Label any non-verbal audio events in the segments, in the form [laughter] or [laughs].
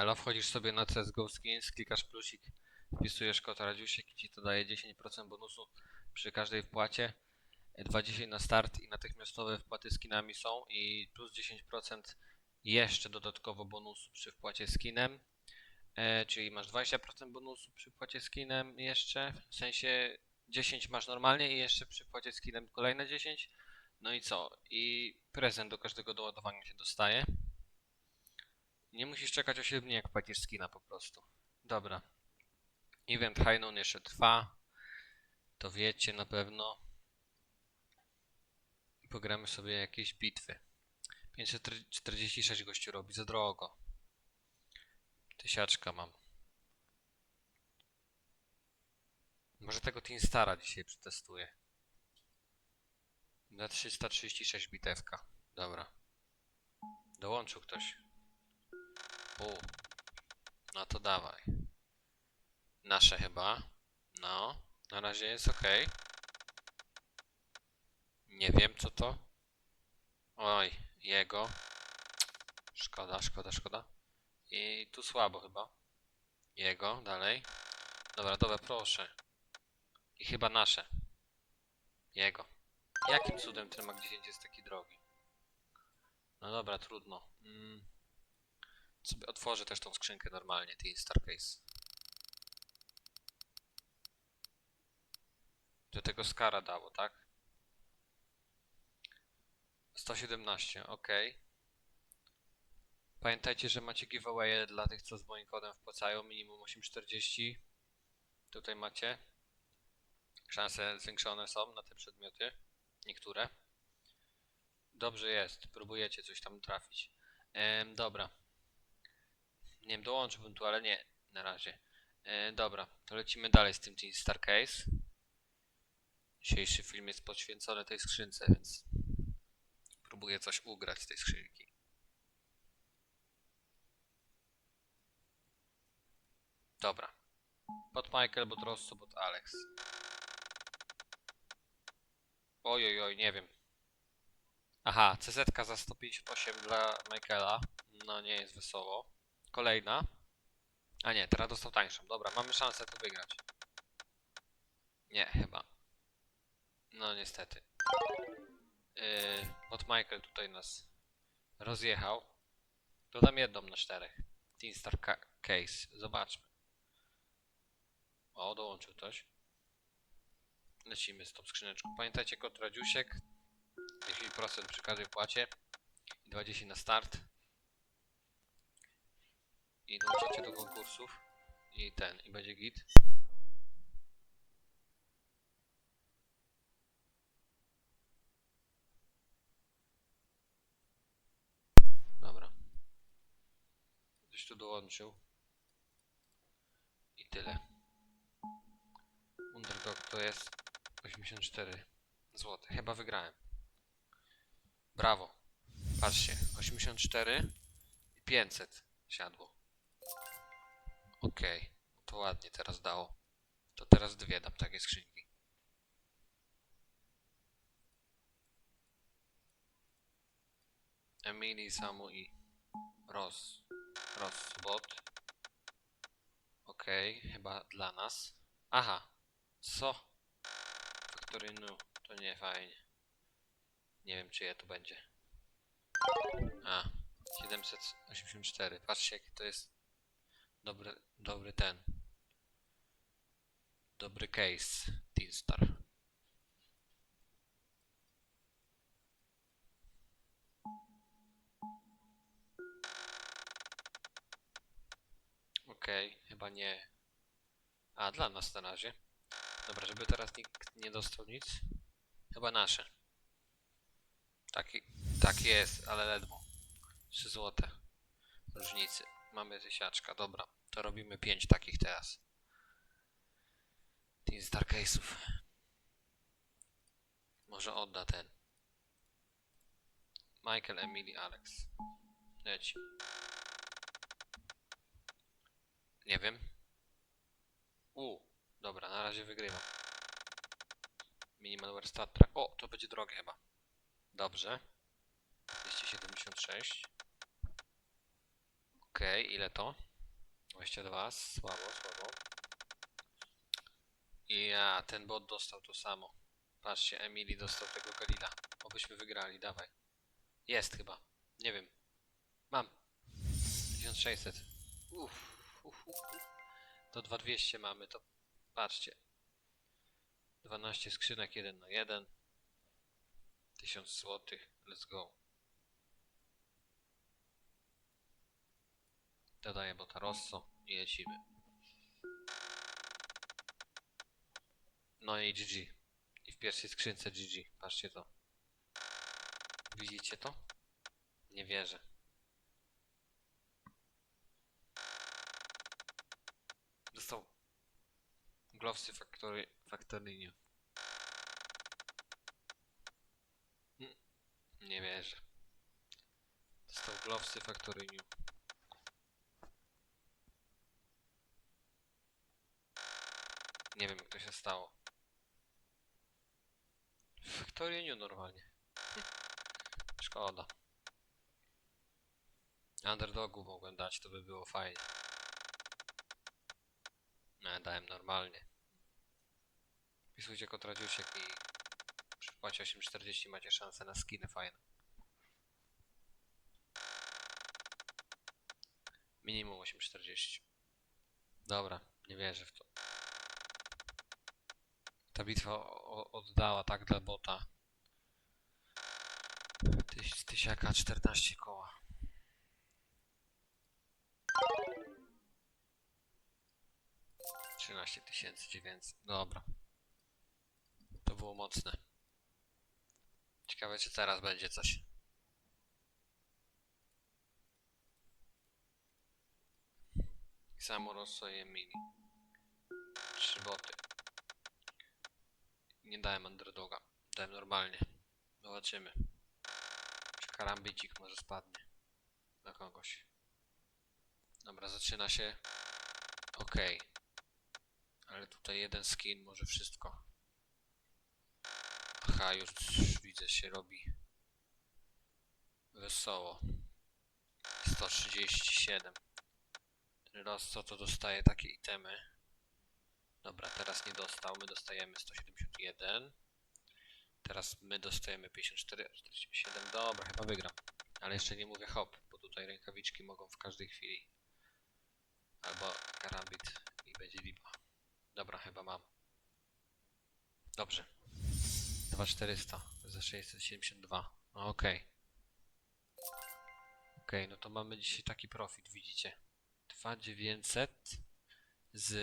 Elo, wchodzisz sobie na CSGO Skins, klikasz plusik, wpisujesz kod Radziusiek i ci to daje 10% bonusu przy każdej wpłacie. 20 na start i natychmiastowe wpłaty skinami są i plus 10% jeszcze dodatkowo bonusu przy wpłacie skinem. E, czyli masz 20% bonusu przy wpłacie skinem jeszcze, w sensie 10 masz normalnie i jeszcze przy wpłacie skinem kolejne 10. No i co? I prezent do każdego doładowania się dostaje. Nie musisz czekać o 7 dni, jak płacisz skina po prostu. Dobra. Event High Noon jeszcze trwa. To wiecie na pewno. Pogramy sobie jakieś bitwy. 546 gościu robi za drogo. Tysiaczka mam. Może tego Team Stara dzisiaj przetestuję. Na 336 bitewka. Dobra. Dołączył ktoś. U. No to dawaj. Nasze chyba. No. Na razie jest ok. Nie wiem co to. Oj, jego. Szkoda, szkoda, szkoda. I tu słabo chyba. Jego, dalej. Dobra, dobra, proszę. I chyba nasze. Jego. Jakim cudem ten Mag 10 jest taki drogi? No dobra, trudno. Mm. Sobie otworzę też tą skrzynkę normalnie, Teen Star Case. Do tego Skara dało, tak? 117, ok. Pamiętajcie, że macie giveaway dla tych, co z moim kodem wpłacają, minimum 8,40. Tutaj macie. Szanse zwiększone są na te przedmioty. Niektóre. Dobrze jest, próbujecie coś tam trafić. Ehm, dobra. Nie wiem, dołączyłbym tu, ale nie, na razie. E, dobra, to lecimy dalej z tym Teen Star Case. Dzisiejszy film jest poświęcony tej skrzynce, więc próbuję coś ugrać z tej skrzynki. Dobra. Bot Michael, bot Rosso, bot Alex. Oj, oj, oj, nie wiem. Aha, CZ za 158 dla Michaela. No nie jest wesoło. Kolejna. A nie, teraz dostał tańszą. Dobra, mamy szansę to wygrać. Nie, chyba. No niestety. Yy, od Michael tutaj nas rozjechał. Dodam jedną na czterech. Teen Star Ca- Case. Zobaczmy. O, dołączył ktoś. Lecimy z tą skrzyneczką. Pamiętajcie kod Radziusiek. 10% przy każdej płacie. I 20 na start. I dołączycie do konkursów. I ten, i będzie git. Dobra. Ktoś tu dołączył. I tyle. Underdog to jest 84 zł. Chyba wygrałem. Brawo. Patrzcie, 84 i 500 siadło. Okej, to ładnie teraz dało. To teraz dwie dam takie skrzynki. Emily, Samu i Ross. Rossbot. Okej, chyba dla nas. Aha, co? Factory New, to nie fajnie. Nie wiem czyje to będzie. A, 784. Patrzcie jaki to jest dobry, dobry ten. Dobry case, Teenstar. Okej, chyba nie. A, dla nas na razie. Dobra, żeby teraz nikt nie dostał nic. Chyba nasze. Taki, tak jest, ale ledwo. 3 złote różnicy. Mamy tysiaczka, dobra. To robimy 5 takich teraz. Team Star Case'ów. Może odda ten. Michael, Emily, Alex. Leci. Nie wiem. U, dobra, na razie wygrywam. Minimal Stat Track. O, to będzie drogie chyba. Dobrze. 276. Okej, ile to? 22, słabo, słabo. I ja, ten bot dostał to samo. Patrzcie, Emily dostał tego Galila. Obyśmy wygrali, dawaj. Jest chyba. Nie wiem. Mam. 1600. Uff, uff, uff. uff. To 2200 mamy, to patrzcie. 12 skrzynek, 1 na 1. 1000 złotych. Let's go. Dodaję bota Rosso i lecimy. No i GG. I w pierwszej skrzynce GG. Patrzcie to. Widzicie to? Nie wierzę. Dostał Glovesy Factory, Factory New. Mm, Nie wierzę. Dostał Glovesy Factory Nie wiem jak to się stało. Factory New normalnie. [laughs] Szkoda. Underdogu mogłem dać, to by było fajnie. No, dałem normalnie. Wpisujcie kod Radziusiek i przy wpłacie 8,40 macie szansę na skiny fajne. Minimum 8,40. Dobra, nie wierzę w to. Ta bitwa oddała tak dla bota. Tyś, tysiaka 14 koła. Trzynaście tysięcy dziewięćset. Dobra. To było mocne. Ciekawe czy teraz będzie coś. Samo Rosso i Emili. Trzy boty. Nie dałem underdoga. Dałem normalnie. Zobaczymy. Czy karambicik może spadnie. Na kogoś. Dobra, zaczyna się. Okej. Ale tutaj jeden skin może wszystko. Aha, już widzę się robi. Wesoło. 137. Ten raz co to dostaje takie itemy. Dobra, teraz nie dostał. My dostajemy 171. Teraz my dostajemy 54, 47. Dobra, chyba wygram. Ale jeszcze nie mówię hop, bo tutaj rękawiczki mogą w każdej chwili. Albo karambit i będzie lipa. Dobra, chyba mam. Dobrze. 2400 za 672. No okej. Okej, no to mamy dzisiaj taki profit, widzicie. 2900 z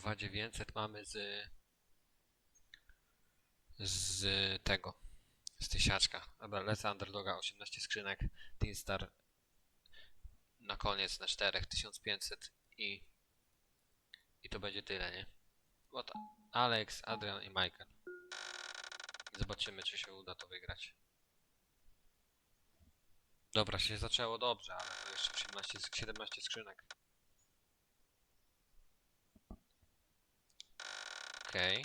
2900 mamy z z tego z tysiaczka. Dobra, underdoga 18 skrzynek Teen Star na koniec na 4 1500 i i to będzie tyle, nie? Bo to Alex, Adrian i Michael. Zobaczymy, czy się uda to wygrać. Dobra, się zaczęło dobrze, ale jeszcze 18, sk- 17 skrzynek. Okej.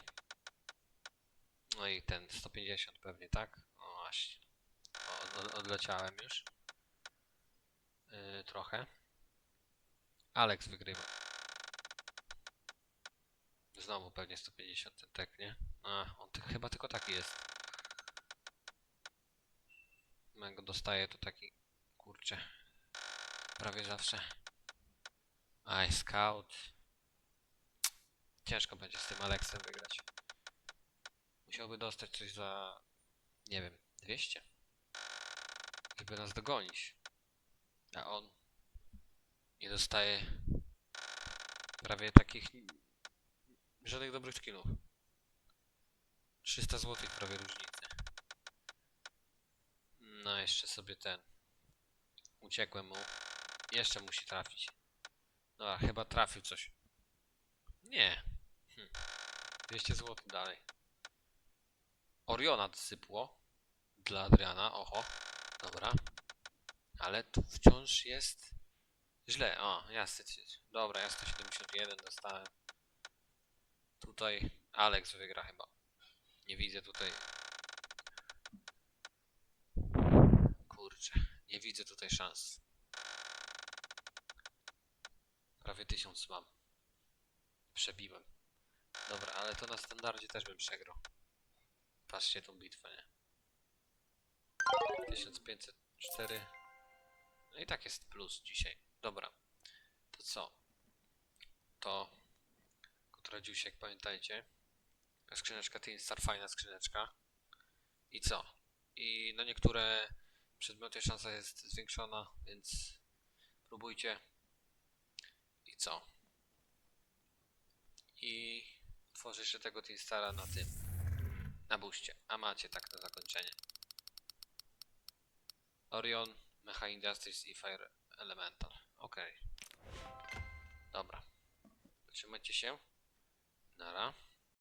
No i ten 150 pewnie, tak? O właśnie. Od, od- odleciałem już. Yy, trochę. Alex wygrywa. Znowu pewnie 150 ten tek, nie? A, on ty, chyba tylko taki jest. Jak go dostaję, to taki, kurczę, prawie zawsze. Aj, scout. Ciężko będzie z tym Alexem wygrać. Musiałby dostać coś za, nie wiem, 200. Żeby nas dogonić. A on nie dostaje prawie takich żadnych dobrych skinów. 300 zł prawie różnicy. No, jeszcze sobie ten. Uciekłem mu. Jeszcze musi trafić. No, chyba trafił coś. Nie. Hm. 200 zł dalej. Oriona sypło. Dla Adriana, oho. Dobra. Ale tu wciąż jest źle. O, ja 100, Dobra, ja 171 dostałem. Tutaj Alex wygra chyba. Nie widzę tutaj. Kurczę, nie widzę tutaj szans. prawie 1000 mam. Przebiłem. Dobra, ale to na standardzie też bym przegrał. Patrzcie tą bitwę, nie? 1504. No i tak jest plus dzisiaj. Dobra. To co? To... Kotradziusiek, pamiętajcie. Skrzyneczka Teen Star, fajna skrzyneczka. I co? I na niektóre przedmioty szansa jest zwiększona, więc próbujcie. I co? I tworzę jeszcze tego Teen Stara na tym. Na buście. A macie tak na zakończenie. Orion, Mecha Industries i Fire Elemental. Okej. Dobra. Trzymajcie się. Nara.